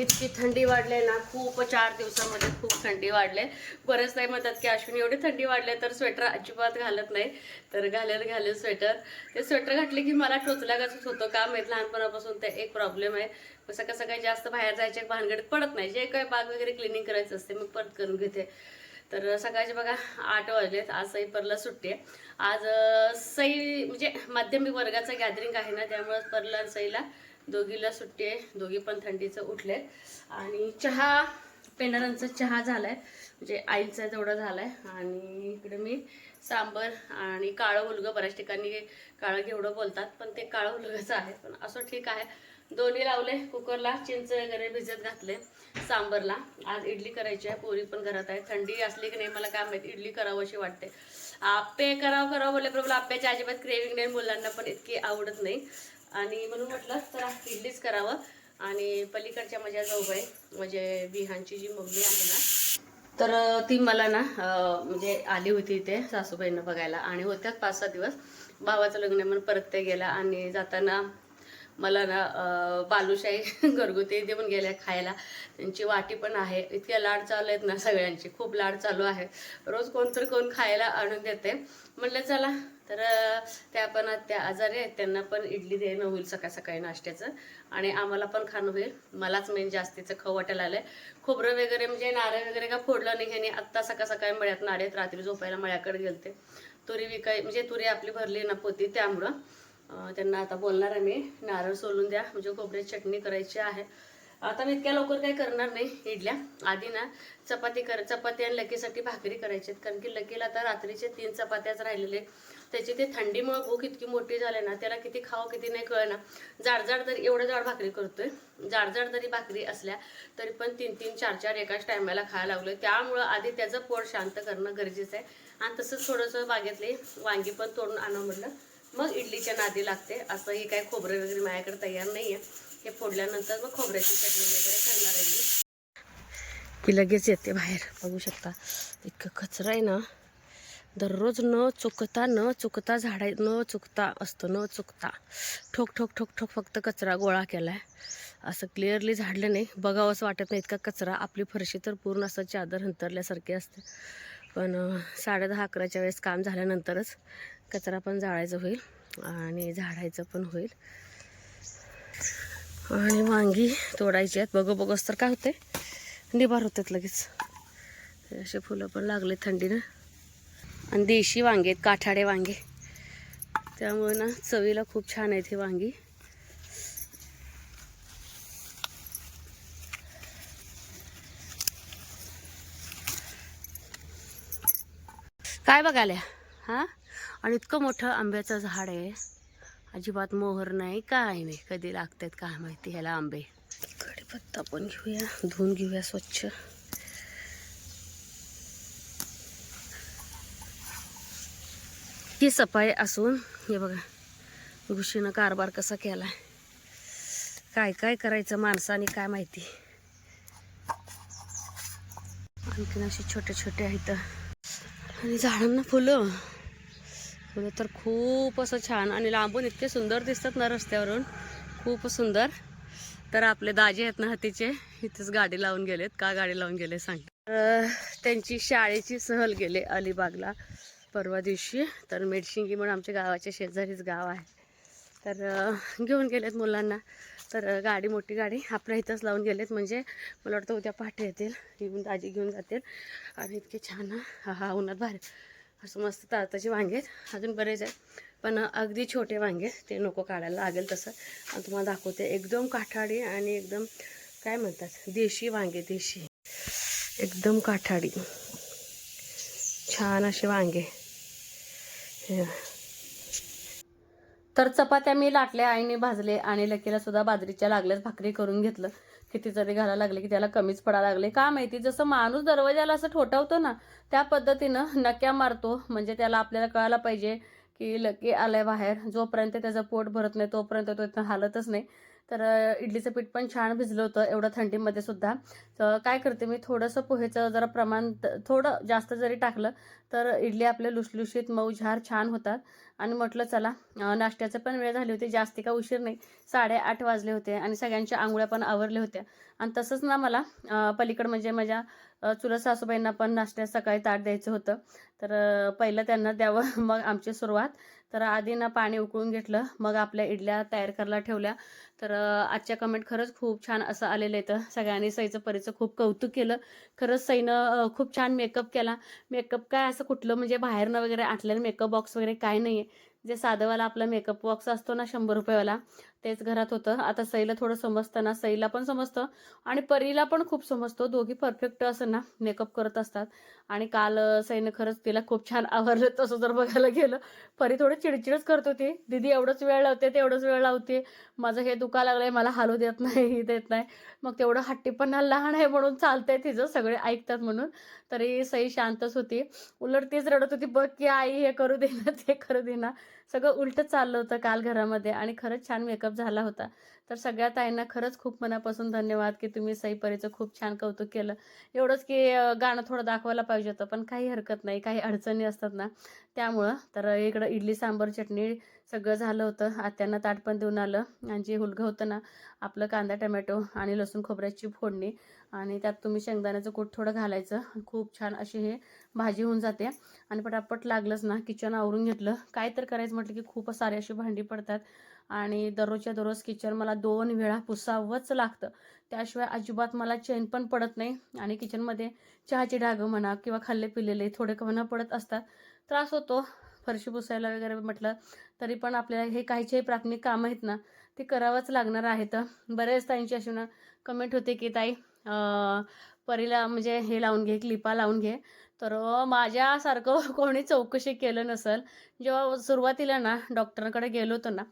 इतकी थंडी वाढली आहे ना खूप चार दिवसामध्ये खूप थंडी वाढले बरेच नाही म्हणतात की अश्विनी एवढी थंडी वाढले तर स्वेटर अजिबात घालत नाही. तर घालेल घालेल स्वेटर. ते स्वेटर घातले की मला टोचल्यागतच होतं का माहीत लहानपणापासून ते एक प्रॉब्लेम आहे. सकाळ सकाळी जास्त बाहेर जायचे भानगडीत पडत नाही. जे काही बाग वगैरे क्लिनिंग करायचं असते मग परत करून घेते. तर सकाळचे बघा आठ वाजलेत. आज सई परला सुट्टी आहे. आज सई म्हणजे माध्यमिक वर्गाचं गॅदरिंग आहे ना त्यामुळे परला सईला दोघीला सुट्टी आहे. दोघी पण थंडीचं उठले आणि चहा पेंढरांचा चहा झालाय. म्हणजे आईचा तेवढा झालाय. आणि इकडे मी सांबर आणि काळं मुलगं बऱ्याच ठिकाणी काळं घेवडं बोलतात पण ते काळं उलगाचं आहे. पण असं ठीक आहे. दोन्ही लावले कुकरला चिंच वगैरे भिजत घातले सांबरला. आज इडली करायची आहे पोरी पण घरात आहे. थंडी असली की नाही मला काय माहिती इडली करावं अशी वाटते. आप्पे करावं करावं बोलले प्रॉब्लेम आप्याची अजिबात क्रेविंग नाही मुलांना पण इतकी आवडत नाही. आणि म्हणून म्हटलं चला इडलीच करावं. आणि पलीकडच्या माझ्या जाऊबाई म्हणजे विहानची जी मम्मी आहे ना तर ती मला ना म्हणजे आली होती इथे सासूबाईंना बघायला. आणि होत्याच पाच सहा दिवस. भावाचं लग्न म्हणून परत ते गेला आणि जाताना मला ना बालुशाही घरगुती देऊन गेल्या खायला. त्यांची वाटी पण आहे. इतक्या लाड चालू आहेत ना सगळ्यांची. खूप लाड चालू आहे. रोज कोणतरी कोण खायला आणून देते. म्हणलं चला तर त्या पण त्या आजारी आहेत. त्यांना पण इडली देणं होईल सकाळ सकाळी नाश्त्याचं. आणि आम्हाला पण खाणं होईल. मलाच मेन जास्तीचं खाऊ वाटायला आलंय खोबरं वगैरे म्हणजे नारळ वगैरे का फोडलं नाही ह्याने आत्ता सकाळ सकाळी मळ्यात नाड्यात रात्री झोपायला मळ्याकडे गेलते. तुरी विकाय म्हणजे तुरी आपली भरली ना पोती त्यामुळं त्यांना आता बोलणार आहे मी. नारळ सोलून द्या. म्हणजे खोबऱ्याची चटणी करायची आहे. आता मी इतक्या लवकर काही करणार नाही इडल्या. आधी ना चपाती कर चपाती आणि लकीसाठी भाकरी करायची आहेत. कारण की लकीला आता रात्रीचे तीन चपात्याच राहिलेले त्याची ते थंडीमुळे भूक इतकी मोठी झाली ना त्याला किती खावं किती नाही कळना. जाड जाड जरी एवढं जाड भाकरी करतोय जाड जाड जरी भाकरी असल्या तरी पण तीन तीन चार चार एकाच टायमाला खायला लागलोय. त्यामुळं आधी त्याचं पोट शांत करणं गरजेचं आहे. आणि तसंच थोडंसं बागेतले वांगी पण तोडून आणा म्हटलं. मग इडलीच्या नादी लागते. असं ही काय खोबरं वगैरे माझ्याकडे तयार नाही आहे हे फोडल्यानंतर मग खोबऱ्याची चटणी वगैरे करणार आहे मी. की लगेच येते बाहेर. बघू शकता इतकं कचरा आहे ना. दररोज न चुकता न चुकता झाडा न चुकता असतं न चुकता. ठोक ठोक ठोक ठोक फक्त कचरा गोळा केला आहे असं क्लिअरली झाडलं नाही. बघावं असं वाटत नाही इतका कचरा. आपली फरशी तर पूर्ण असं चादर हंतरल्यासारखी असते. पण साडे साडेदहा अकराच्या वेळेस काम झाल्यानंतरच कचरा पण जाळायचं होईल आणि झाडायचं पण होईल. आणि वांगी तोडायची आहेत. बघू बघोस तर काय होते निभार होतात लगेच. असे फुलं पण लागले थंडीनं. आणि देशी वांगे आहेत काठाडे वांगे. त्यामुळे ना चवीला खूप छान आहेत ही वांगी. काय बघाल्या हा? आणि इतकं मोठं आंब्याचं झाड आहे. अजिबात मोहर नाही काय नाही. कधी लागतात काय माहिती ह्याला आंबे. कडीपत्ता पण घेऊया धुवून घेऊया स्वच्छ. ही सफाई असून हे बघा घुशीनं कारभार कसा केला काय काय करायचं माणसाने काय माहिती. आणखीन अशी छोटे छोटे आहेत. आणि झाडांना फुलं. फुलं तर खूप असं छान आणि लांबून इतके सुंदर दिसतात ना रस्त्यावरून. खूप सुंदर. तर आपले दाजी आहेत ना हातीचे इथेच गाडी लावून गेलेत. का गाडी लावून गेले सांग. त्यांची शाळेची सहल गेले अलिबागला. परवा दिवशी. तर मेडशिंगी म्हणून आमच्या गावाच्या शेजारीच गाव आहे. तर घेऊन गेलेत मुलांना. तर गाडी मोठी गाडी आपल्या इथंच लावून गेलेत. म्हणजे मला वाटतं उद्या पहाटे येतील. येऊन ताजी घेऊन जातील. आणि इतके छान हा हा उन्हात भारी. असं मस्त ताताचे वांगे आहेत. अजून बरेच आहेत. पण अगदी छोटे वांगे ते नको काढायला लागेल तसं. आणि तुम्हाला दाखवते. एकदम काठाडी आणि एकदम काय म्हणतात? देशी वांगे देशी. एकदम काठाडी. छान असे वांगे. तर चपात्या मी लाटल्या आईने भाजले आणि लकीला सुद्धा बाजरीच्या लागल्याच भाकरी करून घेतलं. किती जरी घालायला लागले की त्याला कमीच पडायला लागले. का माहिती? जसं माणूस दरवाजाला असं ठोठावतो ना त्या पद्धतीनं नक्या मारतो. म्हणजे त्याला आपल्याला कळायला पाहिजे की लकी आलाय बाहेर. जोपर्यंत त्याचं पोट भरत नाही तोपर्यंत तो इथं हालतच नाही. तर इडलीचं पीठ पण छान भिजलं होतं एवढं थंडीमध्ये सुद्धा. तर काय करते मी थोडंसं पोहेचं जरा प्रमाण थोडं जास्त जरी टाकलं तर इडली आपल्या लुसलुशीत मऊ झार छान होतात. आणि म्हटलं चला नाश्त्याचं पण वेळ झाली होती जास्ती का उशीर नाही साडेआठ वाजले होते आणि सगळ्यांच्या आंघोळ्या पण आवरल्या होत्या. आणि तसंच ना मला पलीकडं म्हणजे माझ्या चुलत सासूबाईंना पण नाश्त्यात सकाळी ताट द्यायचं होतं. तर पहिलं त्यांना द्यावं मग आमची सुरुवात. तर आधी ना पाणी उकळून घेतलं मग आपल्या इडल्या तयार करायला ठेवल्या. तर आजच्या कमेंट खरंच खूप छान असं आलेलं आहे तर सगळ्यांनी सईचं परीचं खूप कौतुक केलं. खरंच सईनं खूप छान मेकअप केला. मेकअप काय असं कुठलं म्हणजे बाहेरनं वगैरे आटल्यानं मेकअप बॉक्स वगैरे काय नाही आहे जे साधंवाला आपला मेकअप बॉक्स असतो ना शंभर रुपयेवाला तेच घरात होतं. आता सईला थोडं समजतं ना सईला पण समजतं आणि परीला पण खूप समजतो. दोघी परफेक्ट असं ना मेकअप करत असतात. आणि काल सईनं खरंच तिला खूप छान आवरलं. तसं जर बघायला गेलं परी थोडं चिडचिडच करत होती. दीदी एवढंच वेळ लावते तेवढंच वेळ लावते. माझं हे दुखा लागलंय मला हालू देत नाही हे देत नाही. मग तेवढं हट्टीपणा लहान आहे म्हणून चालतंय तिचं सगळे ऐकतात म्हणून. तरी सई शांतच होती. उलट तीच रडत होती बघ की आई हे करू दे ना ते करू दे ना. सगळं उलटं चाललं होतं काल घरामध्ये आणि खरंच छान मेकअप झाला होता. तर सगळ्या ताईंना खरंच खूप मनापासून धन्यवाद की तुम्ही सई परीचं खूप छान कौतुक केलं. एवढंच की गाणं थोडं दाखवायला पाहिजे होतं पण काही हरकत नाही काही अडचणी असतात ना त्यामुळं. तर इकडं इडली सांबर चटणी सगळं झालं होतं. आत्यांना ताट पण देऊन आलं. आणि जे हुलगं होतं ना आपलं कांदा टमॅटो आणि लसूण खोबऱ्याची फोडणी आणि त्यात तुम्ही शेंगदाण्याचं कूट थोडं घालायचं. खूप छान अशी हे भाजी होऊन जाते. आणि पटापट लागलंच ना किचन आवरून घेतलं. काय तर करायचं म्हटलं की खूप सारे अशी भांडी पडतात. आणि दररोजच्या दररोज किचन मला दोन वेळा पुसावंच लागतं. त्याशिवाय अजिबात मला चैन पण पडत नाही आणि किचनमध्ये चहाची डागं म्हणा किंवा खाल्ले पिलेले थोडे कवना पडत असतात. त्रास होतो. फरशी पुसायला वगैरे म्हटलं तरी पण आपल्याला हे काहीचे प्राथमिक काम आहेत ना ते करावंच लागणार आहेत. बरेच ताईंची अशी ना कमेंट होते की ताई परीला म्हणजे हे लावून घे क्लिपा लावून घे. तर माझ्यासारखं कोणी चौकशी केलं नसेल जेव्हा सुरुवातीला ना डॉक्टरांकडे गेलो होतो ना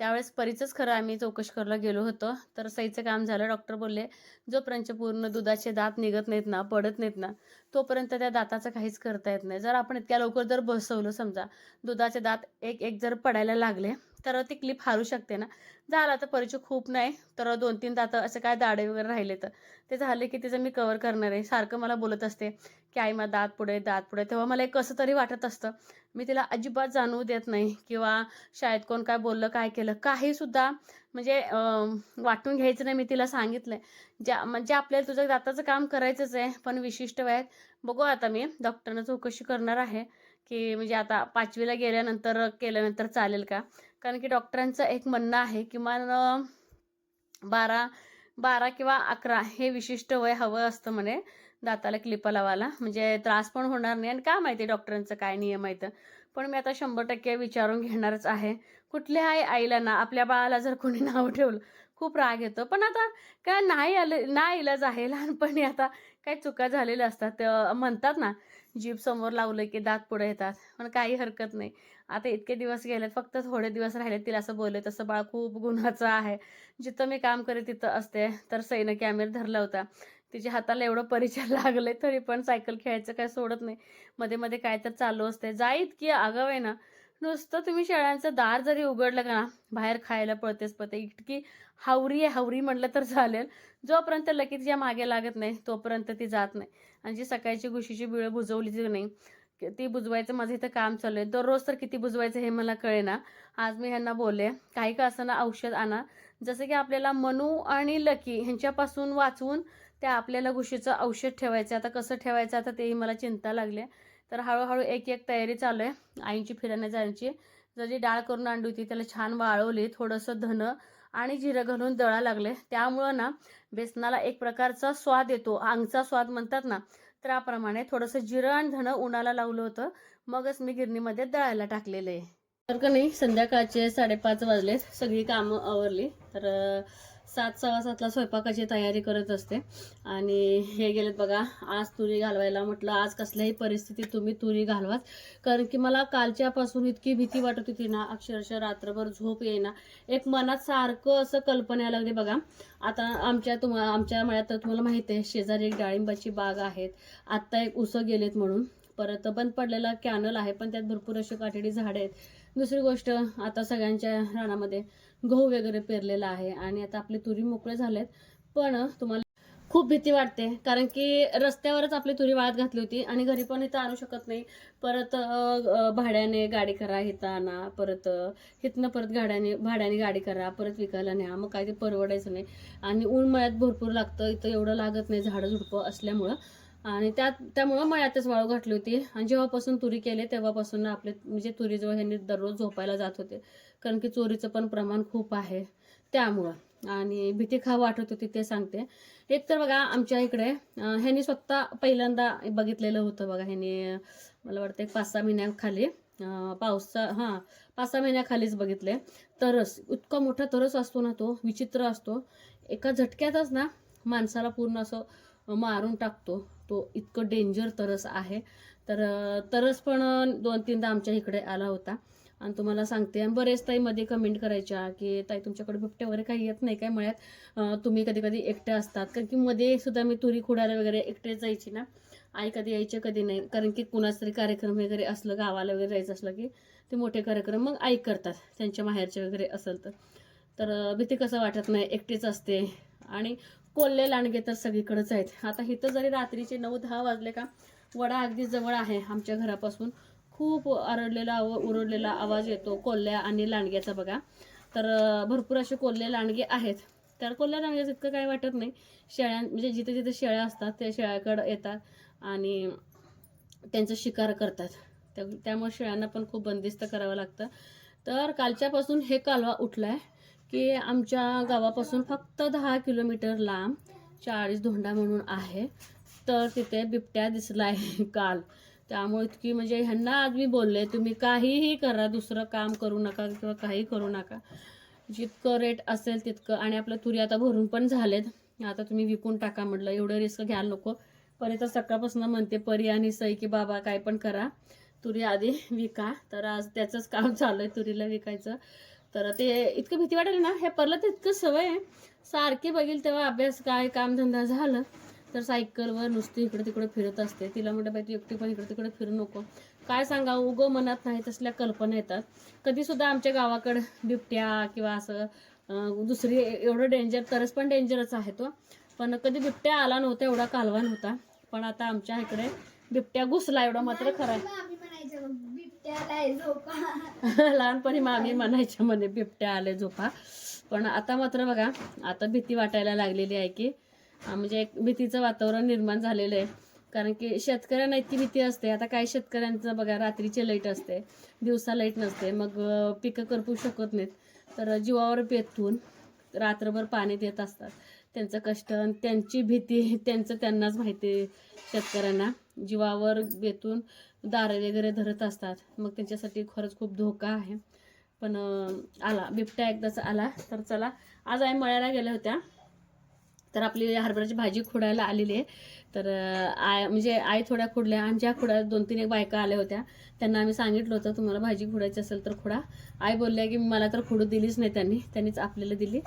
त्यावेळेस परीचंच खरं आम्ही चौकशी करायला गेलो होतो. तर सईचं काम झालं. डॉक्टर बोलले जोपर्यंत पूर्ण दुधाचे दात निघत नाहीत ना पडत नाहीत ना तोपर्यंत त्या दाताचं काहीच करता येत नाही. जर आपण इतक्या लवकर जर बसवलं समजा दुधाचे दात एक एक जर पडायला लागले तर ती क्लिप हारू शकते ना. झालं तर परिचय खूप नाही तर दोन तीन दात असे काय दाडे वगैरे राहिले तर. ते झाले की तिचं मी कवर करणार आहे. सारखं मला बोलत असते की आई मग दात पुढे दात पुढे. तेव्हा मला एक कसं तरी वाटत असतं. मी तिला अजिबात जाणवू देत नाही किंवा शाळेत कोण काय बोललं काय केलं काही सुद्धा म्हणजे वाटून घ्यायचं नाही मी तिला सांगितलंय. ज्या म्हणजे आपल्याला तुझं दाताचं काम करायचंच आहे पण विशिष्ट वयात बघू आता मी डॉक्टरनं चौकशी करणार आहे. की म्हणजे आता पाचवीला गेल्यानंतर केल्यानंतर चालेल का? कारण की डॉक्टरांचं एक म्हणणं आहे किमान बारा बारा किंवा अकरा हे विशिष्ट वय हवं असतं म्हणे दाताला क्लिपा लावायला. म्हणजे त्रास पण होणार नाही आणि काय माहिती डॉक्टरांचं काय नियम आहे तर पण मी आता शंभर टक्के विचारून घेणारच आहे. कुठल्या आई आईला ना आपल्या बाळाला जर कोणी नाव ठेवलं खूप राग येतो. पण आता काय नाही आलं ना इलाज आहे. लहानपणी आता काही चुका झालेल्या असतात. म्हणतात ना जीभ समोर लावलं की दात पुढे येतात. पण काही हरकत नाही. आता इतके दिवस गेलेत फक्त थोडे दिवस राहिले तिला असं बोलले तसं बाळ खूप गुन्हाचं आहे. जिथं मी काम करे तिथं असते. तर सईनं कॅमेरा धरला होता. तिच्या हाताला एवढं परिचय लागले तरी पण सायकल खेळायचं काय सोडत नाही. मध्ये मध्ये काय तर चालू असते. जाईत की आगाव आहे ना नुसतं तुम्ही शेळ्यांचं दार जरी उघडलं का ना बाहेर खायला पळतेच पळते इतकी हावरी आहे हावरी म्हटलं तर चालेल. जोपर्यंत लकी तिच्यामागे लागत नाही तोपर्यंत ती जात नाही. आणि जी सकाळची गुशीची बिळं बुजवली ती नाही की ती बुजवायचं माझं इथं काम चालू आहे. दररोज तर किती बुजवायचं हे मला कळेना. आज मी ह्यांना बोलले काही का असताना औषध आणा. जसं की आपल्याला मनू आणि लकी ह्यांच्यापासून वाचवून त्या आपल्याला गुशीचं औषध ठेवायचं आता कसं ठेवायचं आता तेही मला चिंता लागली आहे. तर हळूहळू एक एक तयारी चालू आहे. आईंची फिरायला जायची जरी डाळ करून आणली होती त्याला छान वाळवली थोडंसं धन आणि जिरं घालून दळा लागले. त्यामुळं ना बेसनाला एक प्रकारचा स्वाद येतो. आंगचा स्वाद म्हणतात ना त्याप्रमाणे थोडंसं जिरं आणि धणं उन्हाला लावलं होतं. मगच मी गिरणीमध्ये दळायला टाकलेलं. आहे तर का नाही संध्याकाळचे साडेपाच वाजलेत. सगळी कामं आवरली. तर सात सव्वा सातला स्वयंपाकाची तयारी करत असते. आणि हे गेलेत बघा आज तुरी घालवायला म्हटलं आज कसल्याही परिस्थितीत तुम्ही तुरी घालवाच. कारण की मला कालच्यापासून इतकी भीती वाटत होती ना अक्षरशः रात्रभर झोप येईना. एक मनात सारखं असं कल्पना लागली बघा. आता आमच्या तुम्हाला आमच्या मळ्यात तर तुम्हाला माहिती आहे शेजारी एक डाळिंबाची बाग आहेत. आत्ता एक उसं गेलेत म्हणून. परत बंद पडलेला कॅनल आहे पण त्यात भरपूर अशी काटेरी झाडं आहेत. दुसरी गोष्ट आता सगळ्यांच्या रानामध्ये गहू वगैरे पेरलेला आहे आणि आता आपले तुरी मोकळे झालेत. पण तुम्हाला खूप भीती वाटते कारण की रस्त्यावरच आपली तुरी वाळत घातली होती आणि घरी पण इथं आणू शकत नाही. परत भाड्याने गाडी करा इथं आणा परत इथनं परत गाड्याने भाड्याने गाडी करा परत विकायला न्या मग काय ते परवडायचं नाही. आणि ऊन मळ्यात भरपूर लागतं इथं एवढं लागत नाही झाडं झुडपं असल्यामुळं. आणि त्यात त्यामुळं मळ्यातच वाळू घातली होती. आणि जेव्हापासून तुरी केले तेव्हापासून आपले म्हणजे तुरीजवळ ह्यांनी दररोज झोपायला जात होते. कारण की चोरीचं पण प्रमाण खूप आहे. त्यामुळं. आणि भीती खा वाटत होती ते सांगते. एक तर बघा आमच्या इकडे ह्यांनी स्वतः पहिल्यांदा बघितलेलं होतं बघा. ह्यांनी मला वाटतं एक पाच सहा महिन्याखाली पावसा हां पाच सहा महिन्याखालीच बघितले. तरस इतका मोठा तरस असतो ना तो विचित्र असतो. एका झटक्यातच ना माणसाला पूर्ण असं मारून टाकतो. तो इतकं डेंजर तरस आहे. तर तरस पण दोन तीनदा आमच्या इकडे आला होता. आणि तुम्हाला सांगते आणि बरेच ताई मध्ये कमेंट करायच्या की ताई तुमच्याकडे बिबट्या वगैरे काही येत नाही काय? मळ्यात तुम्ही कधी कधी एकटे असतात. कारण की मध्ये सुद्धा मी तुरी खुडायला वगैरे एकटे जायची ना. आई कधी यायचे कधी नाही. कारण की कुणाच तरी कार्यक्रम वगैरे असलं गावाला वगैरे जायचं असलं की ते मोठे कार्यक्रम मग आई करतात त्यांच्या माहेरचे वगैरे असेल तर. तर भीती कसं वाटत नाही एकटीच असते. आणि कोल्हे लांडगे तर सगळीकडेच आहेत. आता इथं जरी रात्रीचे नऊ दहा वाजले का वडा अगदी जवळ आहे आमच्या घरापासून. खूप आरडलेला अव उरडलेला आवाज येतो कोल्ह्या आणि लांडग्याचा बघा. तर भरपूर असे कोल्हे लांडगे आहेत. तर कोल्ह्या लांडग्याचं इतकं काही वाटत नाही. शेळ्या म्हणजे जिथे जिथे शेळ्या असतात त्या शेळ्याकडं येतात आणि त्यांचं शिकार करतात. त्या त्यामुळे शेळ्यांना पण खूप बंदिस्त करावं लागतं. तर कालच्यापासून हे कालवा उठला आहे की आमच्या गावापासून फक्त दहा किलोमीटर लांब चाळीस धोंडा म्हणून आहे. तर तिथे बिबट्या दिसला आहे काल. त्यामुळे इतकी म्हणजे ह्यांना आज मी बोलले तुम्ही काहीही करा दुसरं काम करू नका किंवा काही करू नका. जितकं रेट असेल तितकं. आणि आपलं तुरी आता भरून पण झालेत. आता तुम्ही विकून टाका म्हटलं एवढं रिस्क घ्यायला नको. परी तर सकाळपासून म्हणते परी आणि सई की बाबा काय पण करा. तुरी आधी विका. तर आज त्याचंच काम चालू आहे तुरीला विकायचं. तर ते इतकं भीती वाटेल ना हे परलं तर इतकं सवय आहे. सारखे बघील तेव्हा अभ्यास काय कामधंदा झालं तर सायकलवर नुसती इकडे तिकडे फिरत असते. तिला म्हटलं बाई तू एकटी पण इकडे तिकडे फिरू नको. काय सांगा उगं मनात नाही तसल्या कल्पना येतात. कधीसुद्धा आमच्या गावाकडं बिबट्या किंवा असं दुसरी एवढं डेंजर तरच पण डेंजरच आहे तो. पण कधी बिबट्या आला नव्हता एवढा कालवा नव्हता. पण आता आमच्या इकडे बिबट्या घुसला एवढा मात्र खरं लहानपणी मामी म्हणायच्या म्हणे बिबट्या आले झोपा. पण आता मात्र बघा आता भीती वाटायला लागलेली आहे की म्हणजे एक भीतीचं वातावरण निर्माण झालेलं आहे. कारण की शेतकऱ्यांना इतकी भीती असते. आता काही शेतकऱ्यांचं बघा रात्रीचे लाइट असते दिवसा लाइट नसते. मग पिकं करपू शकत नाहीत. तर जीवावर पेथून रात्रभर पाणी देत असतात. त्यांचं कष्ट त्यांची भीती त्यांचं त्यांनाच माहिती आहे शेतकऱ्यांना. जीवावर बेतून दारे वगैरे धरत असतात. मग त्यांच्यासाठी खरंच खूप धोका आहे. पण आला. बिबट्या एकदाच आला. तर चला आज आई मळ्याला गेल्या होत्या. तर आपली हरभऱ्याची भाजी खुडायला आलेली आहे. तर आय म्हणजे आई थोड्या खुडल्या आणि ज्या खुड्या दोन तीन एक बायका आल्या होत्या त्यांना आम्ही सांगितलं होतं तुम्हाला भाजी खुडायची असेल तर खुडा. आई बोलल्या की मला तर खुडू दिलीच नाही त्यांनी त्यांनीच आपल्याला दिली.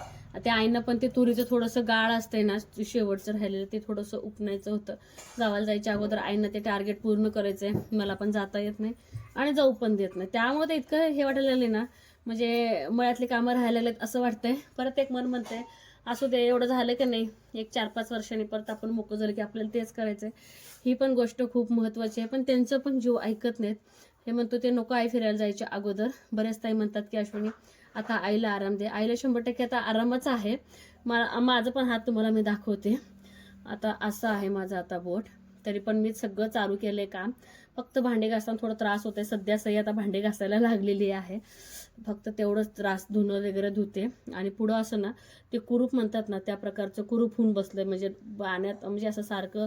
त्या आईनं पण ते तुरीचं थोडंसं गाळ असतंय ना शेवटचं राहिलेलं ते थोडंसं उपणायचं होतं. गावाला जायच्या अगोदर आईनं ते टार्गेट पूर्ण करायचं आहे मला पण जाता येत नाही आणि जाऊ पण देत नाही. त्यामुळे ते इतकं हे वाटायला लागले ना म्हणजे मळ्यातली कामं राहायला लागलेत असं वाटतंय. परत एक मन म्हणतंय असू दे एवढं झालं की नाही एक चार पाच वर्षांनी परत आपण मोकं झालं की आपल्याला तेच करायचं ही पण गोष्ट खूप महत्त्वाची आहे. पण त्यांचं पण जीव ऐकत नाहीत. हे म्हणतो ते नको आई फिरायला जायच्या अगोदर. बऱ्याच ताई म्हणतात की अश्विनी आता आईला आराम दे. आईला शंभर टक्के आता आरामच आहे. मा माझं पण हात तुम्हाला मी दाखवते. आता असं आहे माझं आता बोट. तरी पण मी सगळं चालू केलं आहे काम. फक्त भांडे घासताना थोडा त्रास होते सध्या सही आता भांडे घासायला लागलेली आहे. फक्त तेवढंच त्रास धुणं वगैरे धुते. आणि पुढं असं ना ते कुरूप म्हणतात ना त्या प्रकारचं कुरूप होऊन बसलं म्हणजे पाण्यात म्हणजे असं सारखं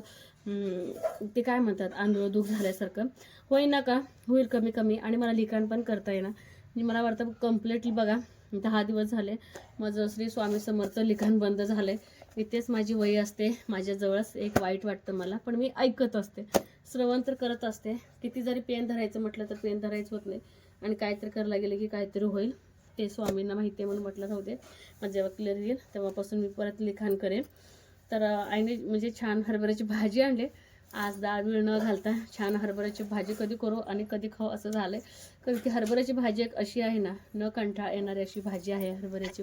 ते काय म्हणतात आंधळ दुख झाल्यासारखं. होईना का? होईल कमी कमी. आणि मला लिखाण पण करता येणार म्हणजे मला वाटतं कम्प्लिटली बघा दहा दिवस झाले माझं श्री स्वामी समर्थ लिखाण बंद झालं आहे इथेच माझी वही असते. माझ्याजवळच एक वाईट वाटतं मला. पण मी ऐकत असते. श्रवण तर करत असते. किती जरी पेन धरायचं म्हटलं तर पेन धरायचं होत नाही. आणि काहीतरी करायला गेलं की काहीतरी होईल. ते स्वामींना माहिती आहे म्हणून म्हटलं जाऊ दे. मग जेव्हा क्लिअर येईल तेव्हापासून मी परत लिखाण करेन. तर आईने म्हणजे छान हरभऱ्याची भाजी आणली. आज डाळ वेळ न घालता छान हरभऱ्याची भाजी कधी करू आणि कधी खाऊ असं झालं आहे कारण की हरभऱ्याची भाजी एक अशी आहे ना न कंटाळ येणारी अशी भाजी आहे हरभऱ्याची.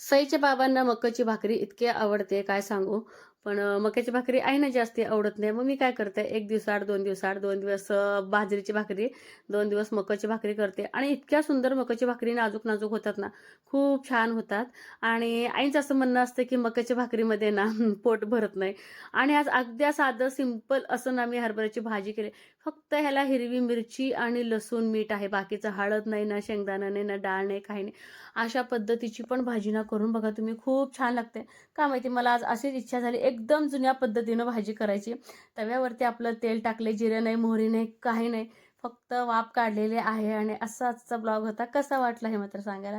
सईच्या बाबांना मक्काची भाकरी इतकी आवडते काय सांगू? पण मक्याची भाकरी आईना जास्ती आवडत नाही. मग मी काय करते एक दिवसाआड दोन दिवसाआड दोन दिवस बाजरीची भाकरी दोन दिवस मकाची भाकरी करते. आणि इतक्या सुंदर मकाची भाकरी नाजूक नाजूक होतात ना खूप छान होतात. आणि आईचं असं म्हणणं असतं की मकाच्या भाकरीमध्ये ना पोट भरत नाही. आणि आज अगदी साधं सिंपल असं ना मी हरभऱ्याची भाजी केली. फक्त ह्याला हिरवी मिरची आणि लसूण मीठ आहे. बाकीचं हळद नाही ना शेंगदाणा नाही ना डाळ नाही काही नाही. अशा पद्धतीची पण भाजी ना करून बघा तुम्ही खूप छान लागते. का माहिती मला आज अशीच इच्छा झाली. एकदम जुन्या पद्धतीनं भाजी करायची. तव्यावरती आपलं तेल टाकले जिरे नाही मोहरी नाही काही नाही. फक्त वाफ काढलेले आहे आणि असा आजचा ब्लॉग होता. कसा वाटला हे मात्र सांगायला?